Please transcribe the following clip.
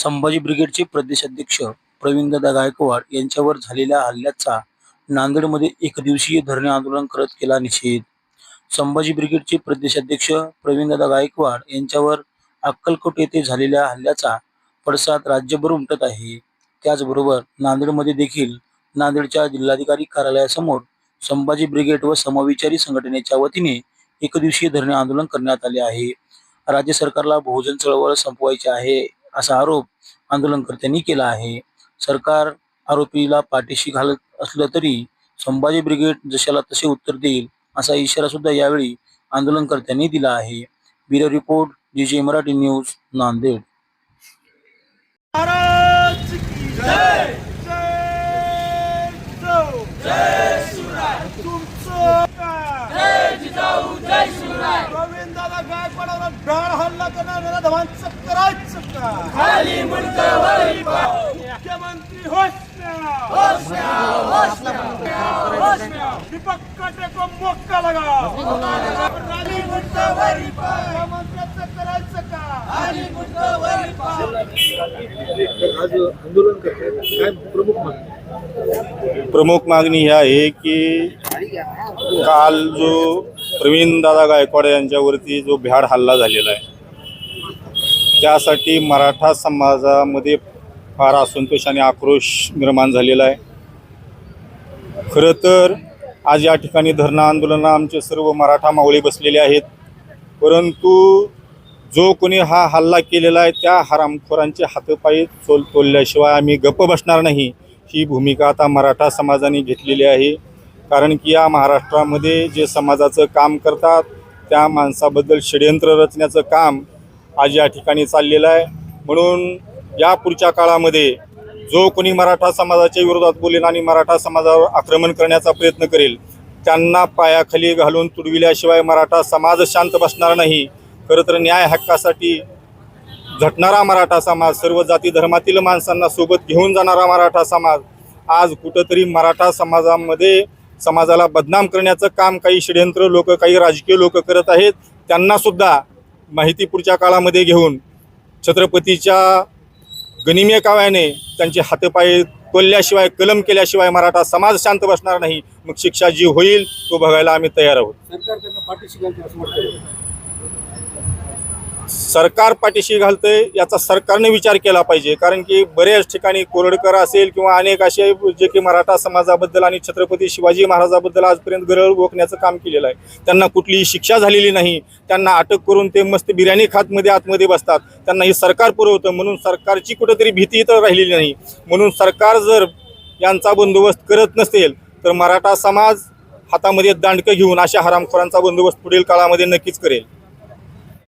संभाजी ब्रिगेडचे प्रदेशाध्यक्ष प्रवीणदादा गायकवाड यांच्यावर झालेल्या हल्ल्याचा नांदेडमध्ये एकदिवसीय धरणे आंदोलन करत केला निषेध. संभाजी ब्रिगेडचे प्रदेशाध्यक्ष प्रवीणदादा गायकवाड यांच्यावर अक्कलकोट येथे झालेल्या हल्ल्याचा पडसाद राज्यभर उमटत आहे. त्याचबरोबर नांदेडमध्ये देखील नांदेडच्या जिल्हाधिकारी कार्यालयासमोर संभाजी ब्रिगेड व समविचारी संघटनेच्या वतीने एकदिवसीय धरणे आंदोलन करण्यात आले आहे. राज्य सरकारला बहुजन चळवळ संपवायची आहे. असा आरोप आंदोलनकर्त्यांनी केला आहे. सरकार आरोपीला पाठीशी घालत असलं तरी संभाजी ब्रिगेड जशाला तसे उत्तर देईल असा इशारा सुद्धा यावेळी आंदोलनकर्त्यांनी दिला आहे. ब्युरो रिपोर्ट जी जे मराठी न्यूज नांदेड. महाराज की जय! जय जिजाऊ जय खाली मुल्क जय जिजाऊ मुख्यमंत्री होश होश होश गायकवाडावर भ्याड हल्ला करणाऱ्या धवांचं करायचं खाली मुख्यमंत्री होश दीपक काटे को मोक्का लगा खाली मुख्यमंत्र्याचं करायचं का? खाली आज आंदोलन करतायत काय प्रमुख मागणी प्रमुख मागणी ही आहे की काल जो प्रवीण दादा गायकवाड यांच्यावरती जो भ्याड हल्ला झालेला आहे त्यासाठी मराठा समाजामध्ये फार असंतोष आणि आक्रोश निर्माण झालेला आहे. खरं तर आज या ठिकाणी धरणं आंदोलनं आमचे सर्व मराठा मावळे बसलेले आहेत. परंतु जो कोणी हा हल्ला केलेला आहे त्या हरामखोरांचे हातपायी चोल तोलल्याशिवाय आम्ही गप्प बसणार नाही. ही भूमिका आता मराठा समाजाने घेतलेली आहे. कारण की या महाराष्ट्रामध्ये जे समाजाचं काम करतात त्या माणसाबद्दल षडयंत्र रचण्याचं काम आज या ठिकाणी चाललेलं आहे. म्हणून या पुढच्या काळामध्ये जो कोणी मराठा समाजाच्या विरोधात बोलेल आणि मराठा समाजावर आक्रमण करण्याचा प्रयत्न करेल त्यांना पायाखाली घालून तुडविल्याशिवाय मराठा समाज शांत बसणार नाही. खरं तर न्याय हक्कासाठी झटणारा मराठा समाज सर्व जाती धर्मातील माणसांना सोबत घेऊन जाणारा मराठा समाज आज कुठंतरी मराठा समाजामध्ये समाजाला बदनाम करण्याचं काम काही षडयंत्र लोक काही राजकीय लोक करत आहेत. त्यांना सुद्धा माहिती पुढच्या काळामध्ये घेऊन छत्रपतीच्या गनिम्य काव्याने त्यांचे हातपाय तोलल्याशिवाय कलम केल्याशिवाय मराठा समाज शांत बसणार नाही. मग शिक्षा जी होईल तो बघायला आम्ही तयार आहोत. सरकार पाठीशी पाठीशी घालतंय याचा सरकारने विचार केला पाहिजे. कारण की बऱ्याच ठिकाणी कोरडकर असेल किंवा अनेक असे जे की मराठा समाजाबद्दल आणि छत्रपती शिवाजी महाराजाबद्दल आजपर्यंत गरळ ओकण्याचं काम केलेलं आहे. त्यांना कुठलीही शिक्षा झालेली नाही. त्यांना अटक करून ते मस्त बिर्याणी खातमध्ये आतमध्ये बसतात. त्यांना हे सरकार पुरवतं. म्हणून सरकारची कुठंतरी भीती तर राहिलेली नाही. म्हणून सरकार जर यांचा बंदोबस्त करत नसेल तर मराठा समाज हातामध्ये दांडकं घेऊन अशा हरामखोरांचा बंदोबस्त पुढील काळामध्ये नक्कीच करेल.